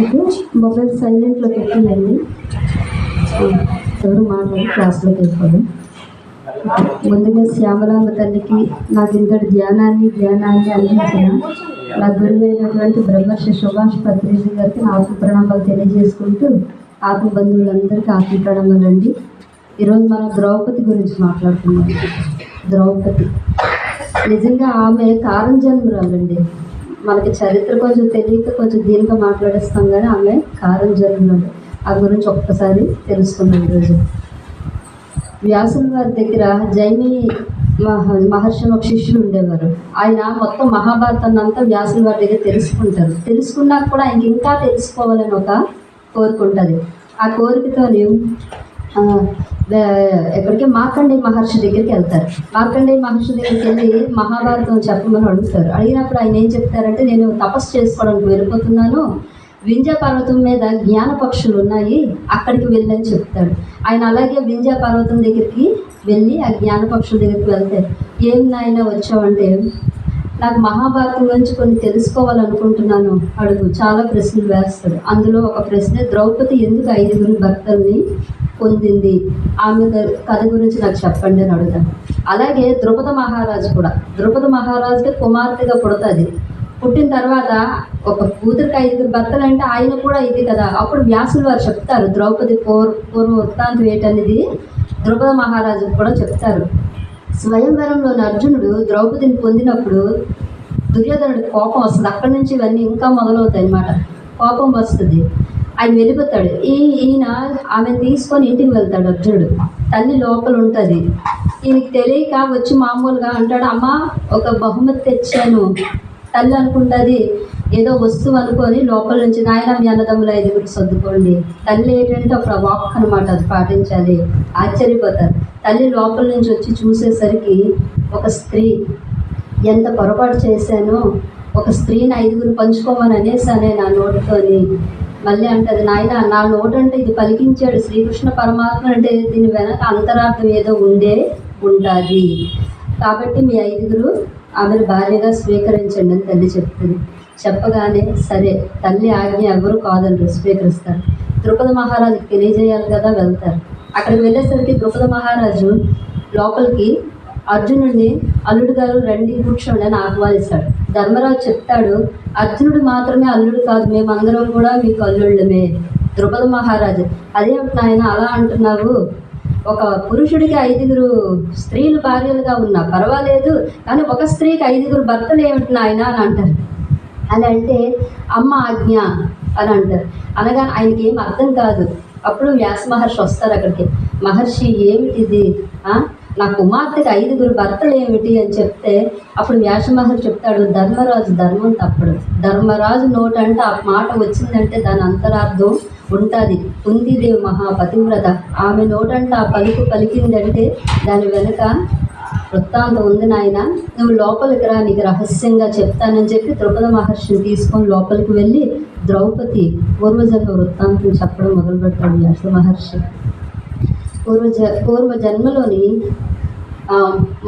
Okay mobile సైలెంట్లో పెట్టిందండి. ఎవరు మాట్లాడి క్లాస్లోకి వెళ్ళిపోదాం ముందుగా శ్యామలాంబ తల్లికి నాకు ఇంతటి ధ్యానాన్ని ధ్యానాన్ని అందించిన నా గురువైనటువంటి బ్రహ్మర్షి సుభాష్ పత్రిజీ గారికి నా ఆత్మ ప్రణామాలు తెలియజేసుకుంటూ ఆకు బంధువులందరికీ ఆకు ప్రణామాలు అండి ఈరోజు మనం ద్రౌపది గురించి మాట్లాడుతున్నాం ద్రౌపది. నిజంగా ఆమె కారం కారంజన్మురాలండి. మనకి చరిత్ర కొంచెం తెలియక కొంచెం దీనిగా మాట్లాడేస్తాం కానీ ఆమె కారం కారంజన్మురాలు ఆ గురించి ఒక్కసారి తెలుసుకున్నాం ఈరోజు. వ్యాసుల వారి దగ్గర జైని మహ మహర్షి ఒక శిష్యులు ఉండేవారు. ఆయన మొత్తం మహాభారతాన్ని అంతా వ్యాసుల వారి దగ్గర తెలుసుకుంటారు. తెలుసుకున్నాక కూడా ఆయనకి ఇంకా తెలుసుకోవాలని ఒక కోరిక ఉంటుంది. ఆ కోరికతోని ఎక్కడికి మార్కండే మహర్షి దగ్గరికి వెళ్తారు. మార్కండే మహర్షి దగ్గరికి వెళ్ళి మహాభారతం చెప్పమని అడుగుతారు. అడిగినప్పుడు ఆయన ఏం చెప్తారంటే నేను తపస్సు చేసుకోవడానికి వెళ్ళిపోతున్నాను. వింధ్య పర్వతం మీద జ్ఞాన పక్షులు ఉన్నాయి అక్కడికి వెళ్ళని చెప్తాడు. ఆయన అలాగే వింధ్య పర్వతం దగ్గరికి వెళ్ళి ఆ జ్ఞాన పక్షుల దగ్గరికి వెళ్తారు ఏం నాయన వచ్చావంటే నాకు మహాభారతం గురించి కొన్ని తెలుసుకోవాలనుకుంటున్నాను. అడుగు చాలా ప్రశ్నలు వేస్తాడు. అందులో ఒక ప్రశ్న ద్రౌపది ఎందుకు ఐదుగురు భర్తల్ని పొందింది. ఆమె కథ గురించి నాకు చెప్పండి అని అడుగుతాను. అలాగే ద్రుపద మహారాజు కూడా. ద్రుపద మహారాజుకి కుమార్తెగా పుడుతుంది. పుట్టిన తర్వాత ఒక కూతురికి ఐదుగురు భర్తలు అంటే ఆయన కూడా ఇది కదా. అప్పుడు వ్యాసులు వారు చెప్తారు ద్రౌపది పూర్ పూర్వ వృత్తాంతం ఏంటనేది ద్రుపద మహారాజు కూడా చెప్తారు. స్వయంవరంలోని అర్జునుడు ద్రౌపదిని పొందినప్పుడు దుర్యోధనుడికి కోపం వస్తుంది అక్కడి నుంచి ఇవన్నీ ఇంకా మొదలవుతాయి అన్నమాట కోపం వస్తుంది. ఆయన వెళ్ళిపోతాడు. ఈ ఈయన ఆమెను తీసుకొని ఇంటికి వెళ్తాడు అర్జునుడు. తల్లి లోపల ఉంటుంది. ఈయనకి తెలియక వచ్చి మామూలుగా అంటాడు అమ్మ ఒక బహుమతి తెచ్చాను. తల్లి అనుకుంటుంది ఏదో వస్తువు అనుకొని లోపల నుంచి నాయన మీ అన్నదమ్ముల ఐదుగురు సర్దుకోండి. తల్లి ఏంటంటే ఒక వాక్ అనమాట అది పాటించాలి. ఆశ్చర్యపోతారు. తల్లి లోపల నుంచి వచ్చి చూసేసరికి ఒక స్త్రీ ఎంత పొరపాటు చేశానో ఒక స్త్రీని ఐదుగురు పంచుకోమని అనేసానే నా నోటితోని మళ్ళీ అంటది నాయన నా నోటు అంటే ఇది పలికించాడు శ్రీకృష్ణ పరమాత్మ అంటే దీని వెనక అంతరార్థం ఏదో ఉండే ఉంటుంది. కాబట్టి మీ ఐదుగురు ఆమెను భార్యగా స్వీకరించండి అని తల్లి చెప్తుంది. చెప్పగానే సరే తల్లి ఆజ్ఞ ఎవరు కాదనరు స్వీకరిస్తారు. ద్రుపద మహారాజుకి తెలియజేయాలి కదా వెళ్తారు. అక్కడికి వెళ్ళేసరికి ద్రుపద మహారాజు లోపలికి అర్జునుడిని అల్లుడు గారు రండి కూర్చోండి అని ఆహ్వానిస్తాడు. ధర్మరాజు చెప్తాడు అర్జునుడు మాత్రమే అల్లుడు కాదు మేమందరం కూడా మీకు అల్లుళ్ళమే ద్రుపద మహారాజు. అదేమిటి నాయన అలా అంటున్నావు? ఒక పురుషుడికి ఐదుగురు స్త్రీలు భార్యలుగా ఉన్నా పర్వాలేదు కానీ ఒక స్త్రీకి ఐదుగురు భర్తలు ఏమిటి నాయన? అని అంటారు. అని అంటే అమ్మ ఆజ్ఞ అని అంటారు. అనగా ఆయనకి ఏం అర్థం కాదు. అప్పుడు వ్యాస మహర్షి వస్తారు అక్కడికి. మహర్షి ఏమిటిది? నా కుమార్తెకి ఐదుగురు భర్తలు ఏమిటి అని చెప్తే అప్పుడు వ్యాసమహర్షి చెప్తాడు ధర్మరాజు ధర్మం తప్పడు. ధర్మరాజు నోటంటే ఆ మాట వచ్చిందంటే దాని అంతరార్థం ఉంటుంది. కుంతిదేవి మహాపతివ్రత. ఆమె నోటంటే ఆ పలుకు పలికిందంటే దాని వెనుక వృత్తాంతం ఉంది నాయన. నువ్వు లోపలికి రా నీకు రహస్యంగా చెప్తానని చెప్పి ద్రౌపద మహర్షిని తీసుకొని లోపలికి వెళ్ళి ద్రౌపది పూర్వజన్మ వృత్తాంతం చెప్పడం మొదలుపెట్టాడు వ్యాస మహర్షి పూర్వజ పూర్వ జన్మలోని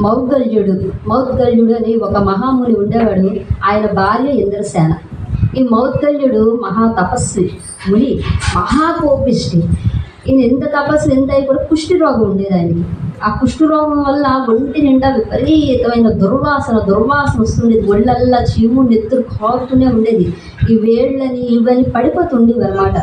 మౌద్గల్యుడు మౌద్గల్యుడు అని ఒక మహాముని ఉండేవాడు. ఆయన భార్య ఇంద్రసేన. ఈ మౌద్గల్యుడు మహా తపస్వి ముని మహాకోపిష్టి ఈయన ఎంత తపస్సు ఎంత ఇప్పుడు కూడా కుష్టి రోగం ఉండేది ఆయనకి. ఆ కుష్టి రోగం వల్ల ఒంటి నిండా విపరీతమైన దుర్వాసన దుర్వాసన వస్తుండేది. ఒళ్ళల్లా చీము నెత్తురు కారుతూనే ఉండేది. ఈ వేళ్ళని ఇవన్నీ పడిపోతుండేవి అనమాట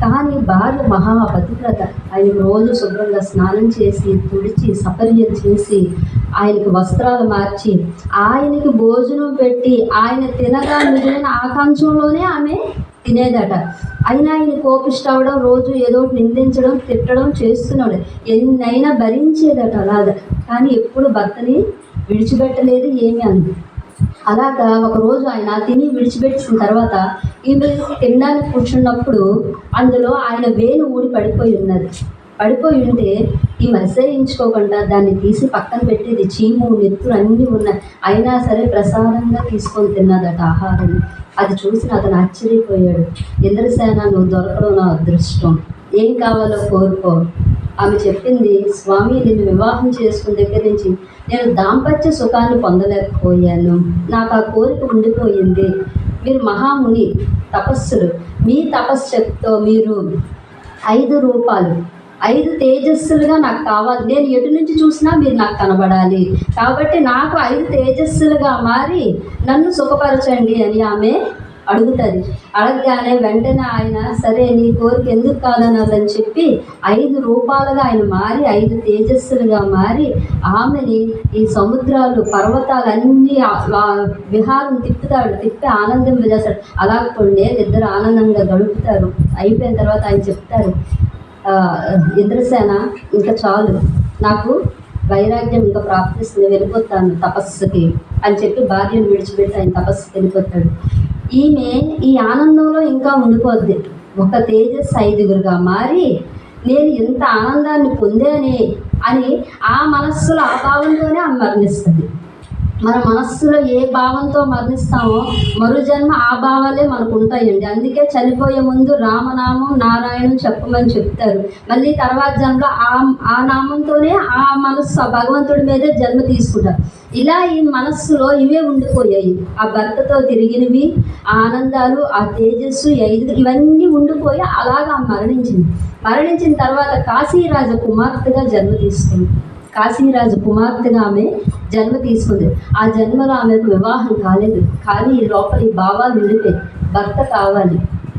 కానీ భార్య మహాపతివ్రత. ఆయన రోజు శుభ్రంగా స్నానం చేసి తుడిచి సపర్యం చేసి ఆయనకి వస్త్రాలు మార్చి ఆయనకి భోజనం పెట్టి ఆయన తినగా మిగిలిన ఆకాంక్షంలోనే ఆమె తినేదట. అయినా ఆయన కోపిష్టవడం రోజు ఏదో నిందించడం తిట్టడం చేస్తున్నాడు. ఎన్నైనా భరించేదట అలాగా. కానీ ఎప్పుడు భర్తని విడిచిపెట్టలేదు ఏమీ అంది. అలాగా ఒకరోజు ఆయన తిని విడిచిపెట్టిన తర్వాత ఈమె తినడానికి కూర్చున్నప్పుడు అందులో ఆయన వేలు ఊడి పడిపోయి ఉన్నది. పడిపోయి ఉంటే ఈ మసయించుకోకుండా దాన్ని తీసి పక్కన పెట్టేది చీము నెత్తులు అన్నీ ఉన్నాయి. అయినా సరే ప్రసాదంగా తీసుకొని తిన్నదట ఆహారం. అది చూసిన అతను ఆశ్చర్యపోయాడు. ఇంద్రసేన నువ్వు దొరకడం నా అదృష్టం. ఏం కావాలో కోరుకో. ఆమె చెప్పింది స్వామి నిన్ను వివాహం చేసుకున్న దగ్గర నుంచి నేను దాంపత్య సుఖాన్ని పొందలేకపోయాను. నాకు ఆ కోరిక ఉండిపోయింది. మీరు మహాముని తపస్సులు. మీ తపశ్శక్తితో మీరు ఐదు రూపాలు ఐదు తేజస్సులుగా నాకు కావాలి. నేను ఎటు నుంచి చూసినా మీరు నాకు కనబడాలి. కాబట్టి నాకు ఐదు తేజస్సులుగా మారి నన్ను సుఖపరచండి అని ఆమె అడుగుతుంది. అడగగానే వెంటనే ఆయన సరే నీ కోరిక ఎందుకు కాదన్నదని చెప్పి ఐదు రూపాలుగా ఆయన మారి ఐదు తేజస్సులుగా మారి ఆమెని ఈ సముద్రాలు పర్వతాలు అన్నీ విహారం తిప్పుతాడు. తిప్పి ఆనందం చేస్తాడు అలా కొన్ని ఇద్దరు ఆనందంగా గడుపుతారు. అయిపోయిన తర్వాత ఆయన చెప్తారు ఇంద్రసేన ఇంకా చాలు. నాకు వైరాగ్యం ఇంకా ప్రాప్తిస్తుంది. వెళ్ళిపోతాను తపస్సుకి అని చెప్పి భార్యను విడిచిపెట్టి ఆయన తపస్సుకి వెళ్ళిపోతాడు. ఈమె ఈ ఆనందంలో ఇంకా ఉండిపోద్ది. ఒక తేజస్ ఐదుగురుగా మారి నేను ఇంత ఆనందాన్ని పొందానే అని ఆ మనస్సులో ఆ భావంతోనే ఆమె మరణిస్తుంది. మన మనస్సులో ఏ భావంతో మరణిస్తామో మరు జన్మ ఆ భావాలే మనకు ఉంటాయండి. అందుకే చనిపోయే ముందు రామనామం నారాయణం చెప్పమని చెప్తారు. మళ్ళీ తర్వాత జన్మలో ఆ ఆ నామంతోనే ఆ మనస్సు ఆ భగవంతుడి మీదే జన్మ తీసుకుంటారు. ఇలా ఈ మనస్సులో ఇవే ఉండిపోయాయి. ఆ భర్తతో తిరిగినవి ఆనందాలు ఆ తేజస్సు ఐదు ఇవన్నీ ఉండిపోయి అలాగా మరణించింది. మరణించిన తర్వాత కాశీరాజ కుమార్తెగా జన్మ తీసుకుంది. కాశీరాజు కుమార్తెగా ఆమె జన్మ తీసుకుంది. ఆ జన్మలో ఆమెకు వివాహం కాలేదు. కానీ లోపలి భావాలు ఉండిపోయి భర్త కావాలి.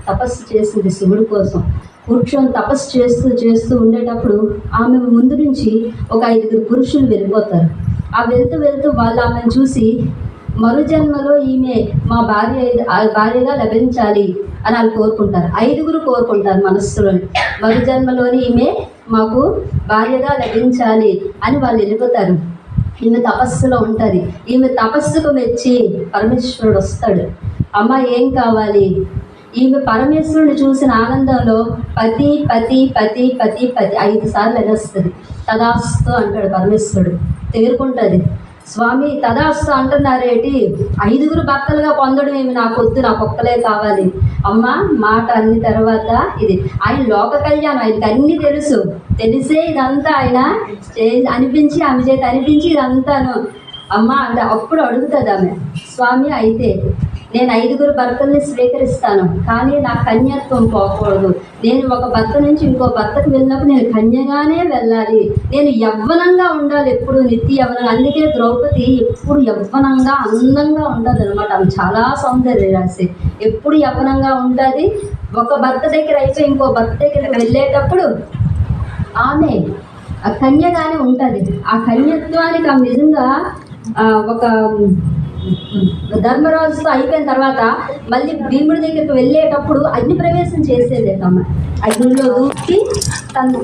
తపస్సు చేసింది శివుడి కోసం. కూర్చొని తపస్సు చేస్తూ చేస్తూ ఉండేటప్పుడు ఆమె ముందు నుంచి ఒక ఐదుగురు పురుషులు వెళ్ళిపోతారు. ఆ వెళ్తూ వెళ్తూ వాళ్ళు ఆమెను చూసి మరు జన్మలో ఈమె మా భార్య ఆ భార్యగా లభించాలి అని వాళ్ళు కోరుకుంటారు. ఐదుగురు కోరుకుంటారు మనస్సులో మరు జన్మలోని ఈమె మాకు భార్యగా లభించాలి అని వాళ్ళు వెళ్ళిపోతారు ఈమె తపస్సులో ఉంటుంది. ఈమె తపస్సుకు మెచ్చి పరమేశ్వరుడు వస్తాడు. అమ్మ ఏం కావాలి? ఈమె పరమేశ్వరుని చూసిన ఆనందంలో పతి పతి పతి పతి పతి ఐదు సార్లు ఎగస్తుంది తదాస్తు అంటాడు పరమేశ్వరుడు. తేరుకుంటుంది. స్వామి తదాస్తు అంటున్నారేటి ఐదుగురు భక్తులుగా పొందడం ఏమి? నాకు వద్దు నాకు ఒక్కలే కావాలి. అమ్మ మాట అన్ని తర్వాత ఇది. ఆయన లోక కళ్యాణం ఆయనకి అన్ని తెలుసు. తెలిసే ఇదంతా ఆయన అనిపించి ఆమె చేత అనిపించి ఇదంతాను. అమ్మ అంటే అప్పుడు అడుగుతుంది ఆమె. స్వామి అయితే నేను ఐదుగురు భర్తల్ని స్వీకరిస్తాను కానీ నా కన్యత్వం పోకూడదు. నేను ఒక భర్త నుంచి ఇంకో భర్తకు వెళ్ళినప్పుడు నేను కన్యగానే వెళ్ళాలి. నేను యవ్వనంగా ఉండాలి ఎప్పుడు నిత్య యవ్వనంగా. అందుకే ద్రౌపది ఎప్పుడు యవ్వనంగా అందంగా ఉండదు అనమాట ఆమె చాలా సౌందర్య రాశి. ఎప్పుడు యవ్వనంగా ఉంటుంది ఒక భర్త దగ్గర అయితే ఇంకో భర్త దగ్గర వెళ్ళేటప్పుడు ఆమె కన్యగానే ఉంటుంది. ఆ కన్యత్వానికి ఆమె నిజంగా ఒక ధర్మరాజుతో అయిపోయిన తర్వాత మళ్ళీ భీముడి దగ్గరికి వెళ్ళేటప్పుడు అగ్ని ప్రవేశం చేసేది ఆమె అగ్నిలో దూకి తను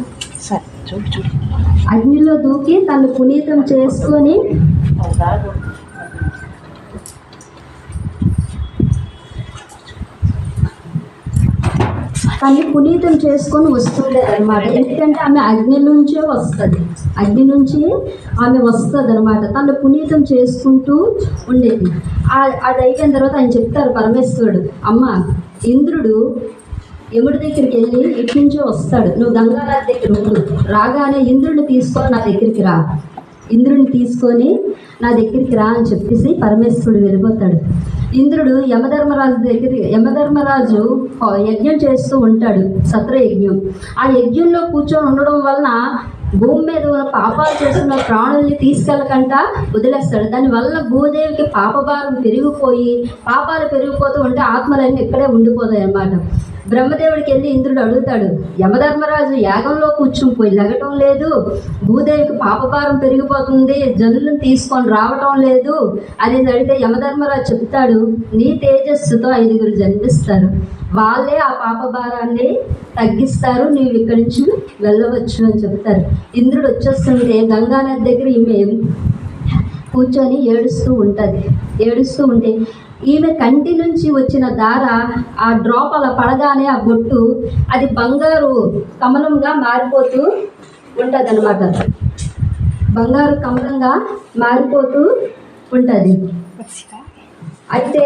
అగ్నిలో దూకి తను పునీతం చేసుకొని తన్ని పునీతం చేసుకొని వస్తుండే అనమాట ఎందుకంటే ఆమె అగ్ని నుంచే వస్తుంది. అగ్ని నుంచి ఆమె వస్తుంది అనమాట తను పునీతం చేసుకుంటూ ఉండేది. అది అయిపోయిన తర్వాత ఆయన చెప్తారు పరమేశ్వరుడు అమ్మ ఇంద్రుడు యముడి దగ్గరికి వెళ్ళి ఇటు నుంచే వస్తాడు. నువ్వు గంగానది దగ్గర ఉండు. రాగానే ఇంద్రుడిని తీసుకొని నా దగ్గరికి రా. ఇంద్రుడిని తీసుకొని నా దగ్గరికి రా అని చెప్పేసి పరమేశ్వరుడు వెళ్ళిపోతాడు. ఇంద్రుడు యమధర్మరాజు దగ్గర యమధర్మరాజు యజ్ఞం చేస్తూ ఉంటాడు సత్ర యజ్ఞం ఆ యజ్ఞంలో కూర్చొని ఉండడం వలన భూమి మీద ఉన్న పాపాలు చేస్తున్న ప్రాణుల్ని తీసుకెళ్ళకంట వదిలేస్తాడు. దానివల్ల భూదేవికి పాపభారం పెరిగిపోయి పాపాలు పెరిగిపోతూ ఉంటే ఆత్మలన్నీ ఇక్కడే ఉండిపోతాయి అన్నమాట బ్రహ్మదేవుడికి వెళ్ళి ఇంద్రుడు అడుగుతాడు యమధర్మరాజు యాగంలో కూర్చుని పోయి లగటం లేదు భూదేవికి పాపభారం పెరిగిపోతుంది జనులను తీసుకొని రావటం లేదు అని అడిగితే యమధర్మరాజు చెప్తాడు నీ తేజస్సుతో ఐదుగురు జన్మిస్తారు వాళ్ళే ఆ పాపభారాన్ని తగ్గిస్తారు నీవు ఇక్కడి నుంచి వెళ్ళవచ్చు అని చెప్తారు. ఇంద్రుడు వచ్చేస్తుంటే గంగానది దగ్గర ఈమె కూర్చొని ఏడుస్తూ ఉంటుంది. ఏడుస్తూ ఉంటే ఈమె కంటి నుంచి వచ్చిన దార ఆ డ్రాప్ అలా పడగానే ఆ బొట్టు అది బంగారు కమలంగా మారిపోతూ ఉంటుంది అనమాట బంగారు కమలంగా మారిపోతూ ఉంటుంది. అయితే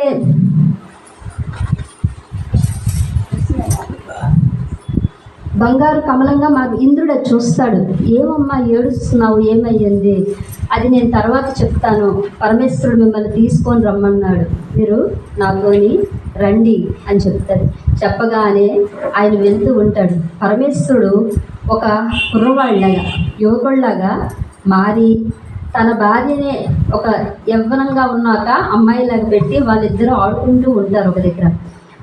బంగారు కమలంగా మా ఇంద్రుడు చూస్తాడు. ఏమమ్మా ఏడుస్తున్నావు? ఏమయ్యింది? అది నేను తర్వాత చెప్తాను. పరమేశ్వరుడు మిమ్మల్ని తీసుకొని రమ్మన్నాడు. మీరు నాతోని రండి అని చెప్తాడు చెప్పగానే ఆయన వెళ్తూ ఉంటాడు. పరమేశ్వరుడు ఒక కుర్రవాళ్ళగా యువకుడిలాగా మారి తన భార్యనే ఒక యవ్వనంగా ఉన్నాక అమ్మాయిలాగా పెట్టి వాళ్ళిద్దరూ ఆడుకుంటూ ఉంటారు ఒక దగ్గర.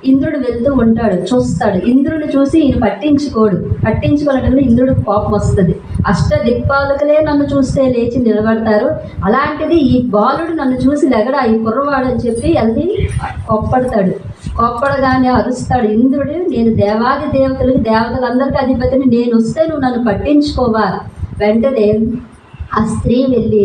ఇంద్రుడు వెళ్తూ ఉంటాడు చూస్తాడు. ఇంద్రుడిని చూసి ఈయన పట్టించుకోడు. పట్టించుకోవాలంటే ఇంద్రుడికి కోపం వస్తుంది. అష్ట దిక్పాలకులే నన్ను చూస్తే లేచి నిలబడతారు. అలాంటిది ఈ బాలుడు నన్ను చూసి లెగడా ఈ కుర్రవాడు అని చెప్పి వెళ్ళి కోప్పడతాడు. కోప్పడగానే అరుస్తాడు ఇంద్రుడు నేను దేవాది దేవతలకు దేవతలందరికీ అధిపతిని నేను వస్తే నువ్వు నన్ను పట్టించుకోవా? వెంటనే ఆ స్త్రీ వెళ్ళి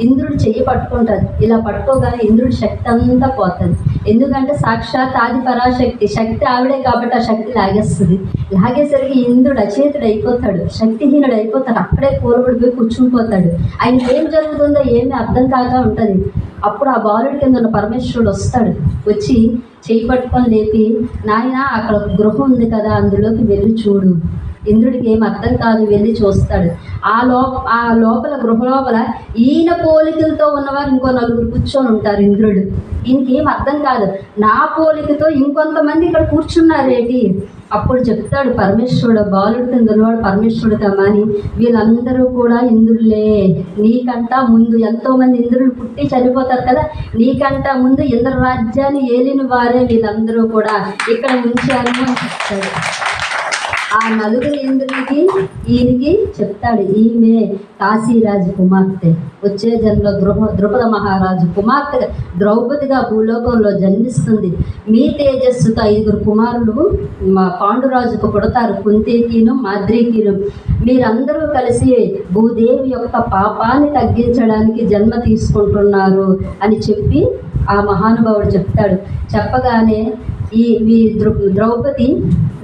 ఇంద్రుడు చెయ్యి పట్టుకుంటుంది. ఇలా పట్టుకోగానే ఇంద్రుడి శక్తి అంతా పోతుంది. ఎందుకంటే సాక్షాత్ ఆది పరాశక్తి. శక్తి ఆవిడే కాబట్టి ఆ శక్తి లాగేస్తుంది. లాగేసరికి ఇంద్రుడు అచేతుడు అయిపోతాడు శక్తిహీనుడు అయిపోతాడు అక్కడే కూలబడిపోయి కూర్చునిపోతాడు ఆయన ఏం జరుగుతుందో ఏమీ అర్థం కాక ఉంటుంది. అప్పుడు ఆ బాలుడి కింద ఉన్న పరమేశ్వరుడు వస్తాడు. వచ్చి చేయి పట్టుకొని లేపి నాయన అక్కడ గృహం ఉంది కదా అందులోకి వెళ్ళి చూడు. ఇంద్రుడికి ఏం అర్థం కాదు వెళ్ళి చూస్తాడు. ఆ లోప ఆ లోపల గృహ లోపల ఈయన పోలికలతో ఉన్నవారు ఇంకో నలుగురు కూర్చొని ఉంటారు ఇంద్రుడు. ఈయనకేం అర్థం కాదు. నా పోలికతో ఇంకొంతమంది ఇక్కడ కూర్చున్నారేటి? అప్పుడు చెప్తాడు పరమేశ్వరుడు బాలుడు కింద ఉన్నవాడు పరమేశ్వరుడు కమాని వీళ్ళందరూ కూడా ఇంద్రులే. నీకంట ముందు ఎంతోమంది ఇంద్రులు పుట్టి చనిపోతారు కదా. నీకంట ముందు ఇంద్ర రాజ్యాన్ని ఏలిన వారే వీళ్ళందరూ కూడా. ఇక్కడ ఉంచారు అని చెప్తాడు. ఆ నలుగురు ఇంద్రునికి ఈయనకి చెప్తాడు ఈమె కాశీరాజు కుమార్తె. వచ్చే జన్మలో ద్రుప ద్రుపద మహారాజు కుమార్తె ద్రౌపదిగా భూలోకంలో జన్మిస్తుంది. మీ తేజస్సుతో ఐదుగురు కుమారులు మా పాండురాజుకు పుడతారు కుంతికిను మాద్రికిను. మీరందరూ కలిసి భూదేవి యొక్క పాపాన్ని తగ్గించడానికి జన్మ తీసుకుంటున్నారు అని చెప్పి ఆ మహానుభావుడు చెప్తాడు. చెప్పగానే ఈ మీ ద్రు ద్రౌపది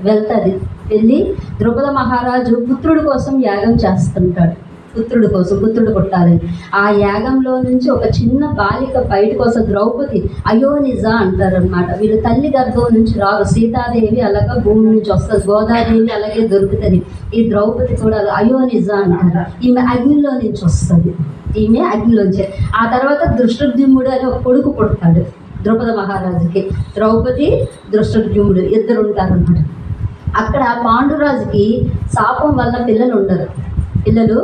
వెళ్తుంది. వెళ్ళి ద్రుపద మహారాజు పుత్రుడి కోసం యాగం చేస్తుంటాడు. పుత్రుడి కోసం పుత్రుడు పుట్టాలని ఆ యాగంలో నుంచి ఒక చిన్న బాలిక బయటకు వస్తే ద్రౌపది అయోనిజ అంటారనమాట వీళ్ళు తల్లి గర్భం నుంచి రాదు. సీతాదేవి అలాగా భూమి నుంచి వస్తుంది. గోదాదేవి అలాగే దొరుకుతుంది. ఈ ద్రౌపది కూడా అయోనిజ అంటారు. ఈమె అగ్నిలో నుంచి వస్తుంది. ఈమె అగ్నిలోంచి ఆ తర్వాత దృష్టద్యుమ్ముడు అని ఒక కొడుకు పుడతాడు ద్రౌపద మహారాజుకి. ద్రౌపది దృష్టద్యుమ్ముడు ఇద్దరు ఉంటారన్నమాట. అక్కడ పాండురాజుకి శాపం వల్ల పిల్లలు ఉండరు. పిల్లలు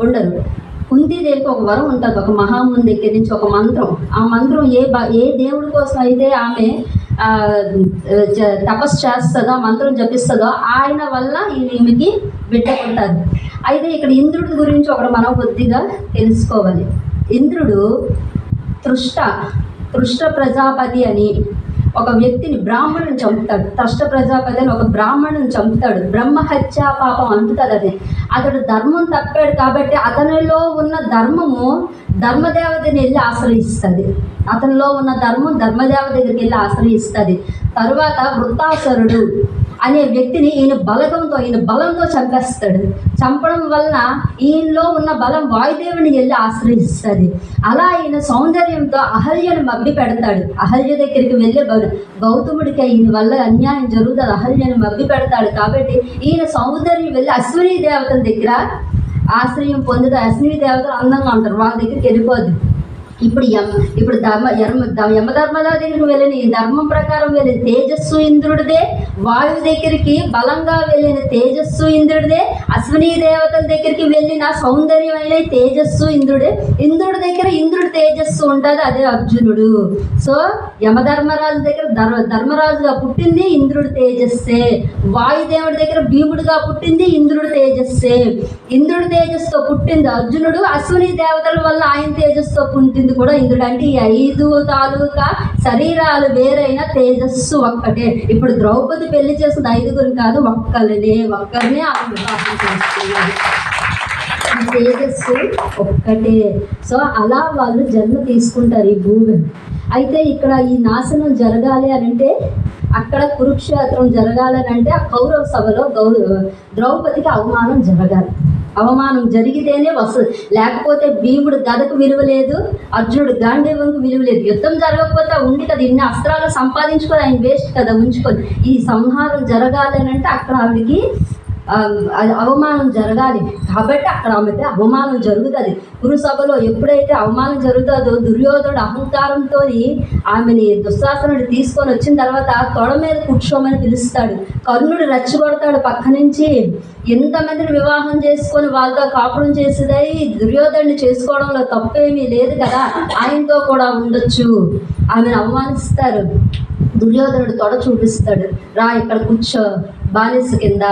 ఉండరు. కుంతీదేవికి ఒక వరం ఉంటుంది. ఒక మహాముని దగ్గర నుంచి ఒక మంత్రం. ఆ మంత్రం ఏ ఏ దేవుడి కోసం అయితే ఆమె తపస్సు చేస్తుందో మంత్రం జపిస్తుందో ఆయన వల్ల ఈమెకి బిడ్డ పుట్టారు అయితే ఇక్కడ ఇంద్రుడి గురించి ఒకటి మనం కొద్దిగా తెలుసుకోవాలి. ఇంద్రుడు తృష్ట తృష్ట ప్రజాపతి అని ఒక వ్యక్తిని బ్రాహ్మణుని చంపుతాడు. తష్ట ప్రజాపతి ఒక బ్రాహ్మణుని చంపుతాడు. బ్రహ్మహత్యా పాపం అంటుతుంది అది. అతడు ధర్మం తప్పాడు కాబట్టి అతనిలో ఉన్న ధర్మము ధర్మదేవతని వెళ్ళి ఆశ్రయిస్తుంది. అతనిలో ఉన్న ధర్మం ధర్మదేవ దగ్గరికి వెళ్ళి ఆశ్రయిస్తుంది. తరువాత వృత్తాసురుడు అనే వ్యక్తిని ఈయన బలకంతో ఈయన బలంతో చంపేస్తాడు. చంపడం వలన ఈయనలో ఉన్న బలం వాయుదేవుని వెళ్ళి ఆశ్రయిస్తుంది. అలా ఈయన సౌందర్యంతో అహల్యను మబ్బి పెడతాడు. అహల్య దగ్గరికి వెళ్ళే గౌతముడికి ఈయన వల్ల అన్యాయం జరుగుతుంది. అహల్యను మబ్బి పెడతాడు కాబట్టి ఈయన సౌందర్యం వెళ్ళి అశ్విని దేవతల దగ్గర ఆశ్రయం పొందుతా అశ్విని దేవతలు అందంగా ఉంటారు. వాళ్ళ దగ్గరికి వెళ్ళిపోద్ది. ఇప్పుడు యమ ఇప్పుడు ధర్మ యమ యమధర్మల దగ్గరికి వెళ్ళిన ఈ ధర్మం ప్రకారం వెళ్ళిన తేజస్సు ఇంద్రుడిదే. వాయువు దగ్గరికి బలంగా వెళ్ళిన తేజస్సు ఇంద్రుడిదే. అశ్విని దేవతల దగ్గరికి వెళ్ళిన సౌందర్యమైన తేజస్సు ఇంద్రుడే. ఇంద్రుడి దగ్గర ఇంద్రుడి తేజస్సు ఉంటుంది అదే అర్జునుడు. సో యమధర్మరాజు దగ్గర ధర్మ ధర్మరాజుగా పుట్టింది ఇంద్రుడి తేజస్సే. వాయుదేవుడి దగ్గర భీముడిగా పుట్టింది ఇంద్రుడి తేజస్సే. ఇంద్రుడి తేజస్సుతో పుట్టింది అర్జునుడు. అశ్విని దేవతల వల్ల ఆయన తేజస్సుతో పుట్టింది కూడా ఇంద్రుడు. అంటే ఈ ఐదు తాలూకా శరీరాలు వేరైన తేజస్సు ఒక్కటే. ఇప్పుడు ద్రౌపది పెళ్ళి చేసిన ఐదుగురు కాదు ఒక్కరినే ఒక్కరినే ఆమె వివాహం తేజస్సు ఒక్కటే. సో అలా వాళ్ళు జన్మ తీసుకుంటారు ఈ భూమి. అయితే ఇక్కడ ఈ నాశనం జరగాలి అని అంటే అక్కడ కురుక్షేత్రం జరగాలని అంటే ఆ కౌరవ సభలో గౌరవ ద్రౌపదికి అవమానం జరగాలి. అవమానం జరిగితేనే వస్తుంది లేకపోతే భీముడు గదకు విలువ లేదు అర్జునుడు గాంధీవంకు విలువ లేదు. యుద్ధం జరగకపోతే ఉండి కదా ఇన్ని అస్త్రాలు సంపాదించుకొని ఆయన వేస్ట్ కదా ఉంచుకొని. ఈ సంహారం జరగాలి అని అంటే అక్కడ ఆవిడికి అవమానం జరగాలి. కాబట్టి అక్కడ ఆమెకి అవమానం జరుగుతుంది. గురుసభలో ఎప్పుడైతే అవమానం జరుగుతుందో దుర్యోధనుడు అహంకారంతో ఆమెని దుశ్శాసనుడు తీసుకొని వచ్చిన తర్వాత తొడ మీద కూర్చోమని పిలుస్తాడు. కర్ణుడు రెచ్చగొడతాడు పక్క నుంచి ఎంతమందిని వివాహం చేసుకొని వాళ్ళతో కాపురం చేసేదై దుర్యోధనుడిని చేసుకోవడంలో తప్పేమీ లేదు కదా. ఆయనతో కూడా ఉండొచ్చు. ఆమెను అవమానిస్తారు. దుర్యోధనుడు తొడ చూపిస్తాడు. రా ఇక్కడ కూర్చో. బానిస కింద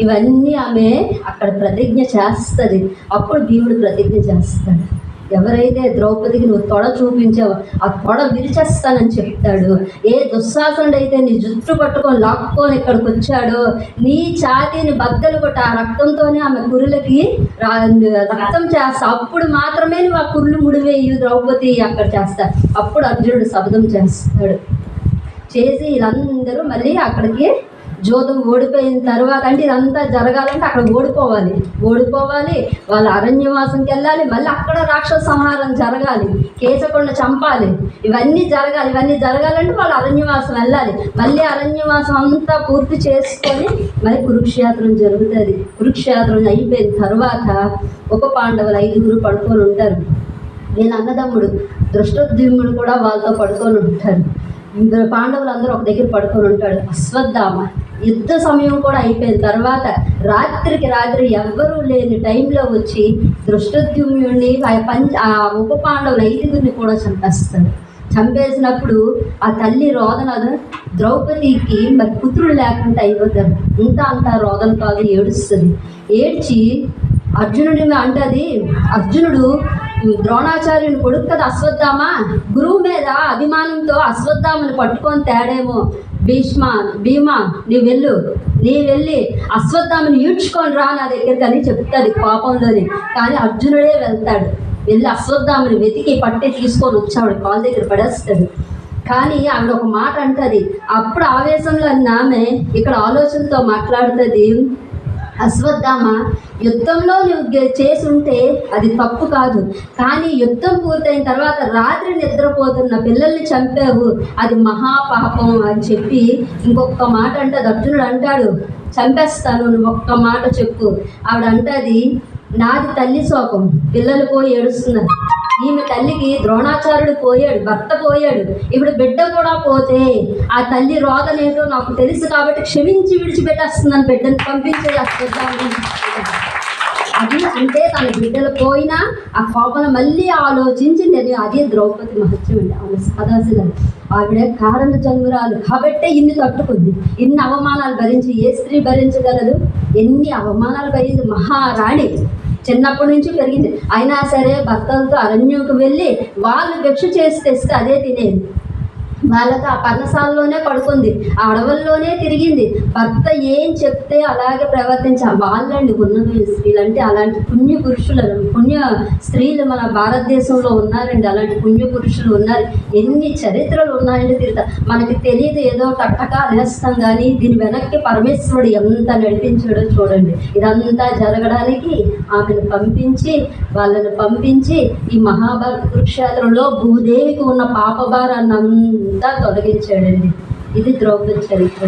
ఇవన్నీ ఆమె అక్కడ ప్రతిజ్ఞ చేస్తుంది. అప్పుడు భీముడు ప్రతిజ్ఞ చేస్తాడు. ఎవరైతే ద్రౌపదికి నువ్వు తొడ చూపించావో ఆ తొడ విరిచేస్తానని చెప్తాడు. ఏ దుశ్శాసనుడు నీ జుట్టు పట్టుకొని లాక్కొని ఇక్కడికి వచ్చాడో నీ ఛాతీని బద్దలు కొట్టి ఆ రక్తంతోనే ఆమె కురులకి రక్తం చేస్తా. అప్పుడు మాత్రమే నువ్వు ఆ కురులు ముడివేయు ద్రౌపది అక్కడ చేస్తా. అప్పుడు అర్జునుడు శబ్దం చేస్తాడు. చేసి వీళ్ళందరూ మళ్ళీ అక్కడికి జోదం ఓడిపోయిన తర్వాత అంటే ఇదంతా జరగాలంటే అక్కడ ఓడిపోవాలి. ఓడిపోవాలి వాళ్ళ అరణ్యవాసంకి వెళ్ళాలి మళ్ళీ అక్కడ రాక్షస సంహారం జరగాలి కేసకొండ చంపాలి. ఇవన్నీ జరగాలి ఇవన్నీ జరగాలంటే వాళ్ళు అరణ్యవాసం వెళ్ళాలి. మళ్ళీ అరణ్యవాసం అంతా పూర్తి చేసుకొని మళ్ళీ కురుక్షేత్రం జరుగుతుంది. కురుక్షేత్రం అయిపోయిన తర్వాత ఉప పాండవులు ఐదుగురు పడుకొని ఉంటారు. వీళ్ళ అన్నదమ్ముడు దృష్టోద్యుముడు కూడా వాళ్ళతో పడుకొని ఉంటారు. ఇద్దరు పాండవులు అందరూ ఒక దగ్గర పడుకొని ఉంటాడు అశ్వత్థామ. యుద్ధ సమయం కూడా అయిపోయిన తర్వాత రాత్రికి రాత్రి ఎవ్వరూ లేని టైంలో వచ్చి దృష్టోద్యుమ్నుడిని పంచ ఆ ఉప పాండవులు ఐదుగురిని కూడా చంపేస్తాడు. చంపేసినప్పుడు ఆ తల్లి రోదన ద్రౌపదికి మరి పుత్రులు లేకుండా అయిపోతారు ఇంత అంత రోదన కాదు ఏడుస్తుంది. ఏడ్చి అర్జునుడి అంటది అర్జునుడు ద్రోణాచార్యుని కొడుకు కదా అశ్వత్థామ? గురువు మీద అభిమానంతో అశ్వత్థామని పట్టుకొని తేడేమో భీష్మ భీమా నీ వెళ్ళు. నీ వెళ్ళి అశ్వత్థామని ఈడ్చుకొని రా నా దగ్గరికి అని చెప్తాది కోపంలోని కానీ అర్జునుడే వెళ్తాడు. వెళ్ళి అశ్వత్థామని వెతికి పట్టి తీసుకొని వచ్చాడు. కాల్ దగ్గర పడేస్తాడు. కానీ ఆవిడ ఒక మాట అంటది. అప్పుడు ఆవేశంలో అన్న ఆమె ఇక్కడ ఆలోచనతో మాట్లాడుతుంది. అశ్వత్థామ యుద్ధంలో నువ్వు చేసి ఉంటే అది తప్పు కాదు. కానీ యుద్ధం పూర్తయిన తర్వాత రాత్రి నిద్రపోతున్న పిల్లల్ని చంపావు. అది మహాపాపం అని చెప్పి ఇంకొక మాట అంటే అర్జునుడు అంటాడు. చంపేస్తాను నువ్వు ఒక్క మాట చెప్పు. ఆవిడ అంటది నాది తల్లి శోకం. పిల్లలు పోయి ఏడుస్తున్నారు. ఈమె తల్లికి ద్రోణాచార్యుడు పోయాడు భర్త పోయాడు. ఇప్పుడు బిడ్డ కూడా పోతే ఆ తల్లి రోదలేదో నాకు తెలుసు కాబట్టి క్షమించి విడిచిపెట్టేస్తుందని బిడ్డను పంపించేది అది అంటే తన బిడ్డలు పోయినా ఆ కోపం మళ్ళీ ఆలోచించి నేను అదే ద్రౌపది మహత్యం అండి. ఆమె సాదాసిగా ఆవిడ కారణ జంగురాలు కాబట్టే ఇన్ని తట్టుకుంది. ఇన్ని అవమానాలు భరించి ఏ స్త్రీ భరించగలదు? ఎన్ని అవమానాలు భరించి మహారాణి. చిన్నప్పటి నుంచి పెరిగింది. అయినా సరే భర్తలతో అరణ్యంకి వెళ్ళి వాళ్ళు భిక్ష చేసి తెస్తే అదే తినేది. వాళ్ళతో ఆ పర్ణశాలలోనే పడుకుంది. ఆ అడవుల్లోనే తిరిగింది. భర్త ఏం చెప్తే అలాగే ప్రవర్తించా. వాళ్ళండి ఉన్నది స్త్రీలు అంటే అలాంటి పుణ్య పురుషులు పుణ్య స్త్రీలు మన భారతదేశంలో ఉన్నారండి. అలాంటి పుణ్య పురుషులు ఉన్నారు. ఎన్ని చరిత్రలు ఉన్నాయండి తిరుగుతా మనకి తెలియదు ఏదో టక్కగా అనేస్తాం కానీ దీని వెనక్కి పరమేశ్వరుడు ఎంత నడిపించాడో చూడండి. ఇదంతా జరగడానికి ఆమెను పంపించి వాళ్ళని పంపించి ఈ మహాభారత కురుక్షేత్రంలో భూదేవికి ఉన్న పాపభారాన్ని అంతా తొలగించాడండి. ఇది ద్రౌపది చరిత్ర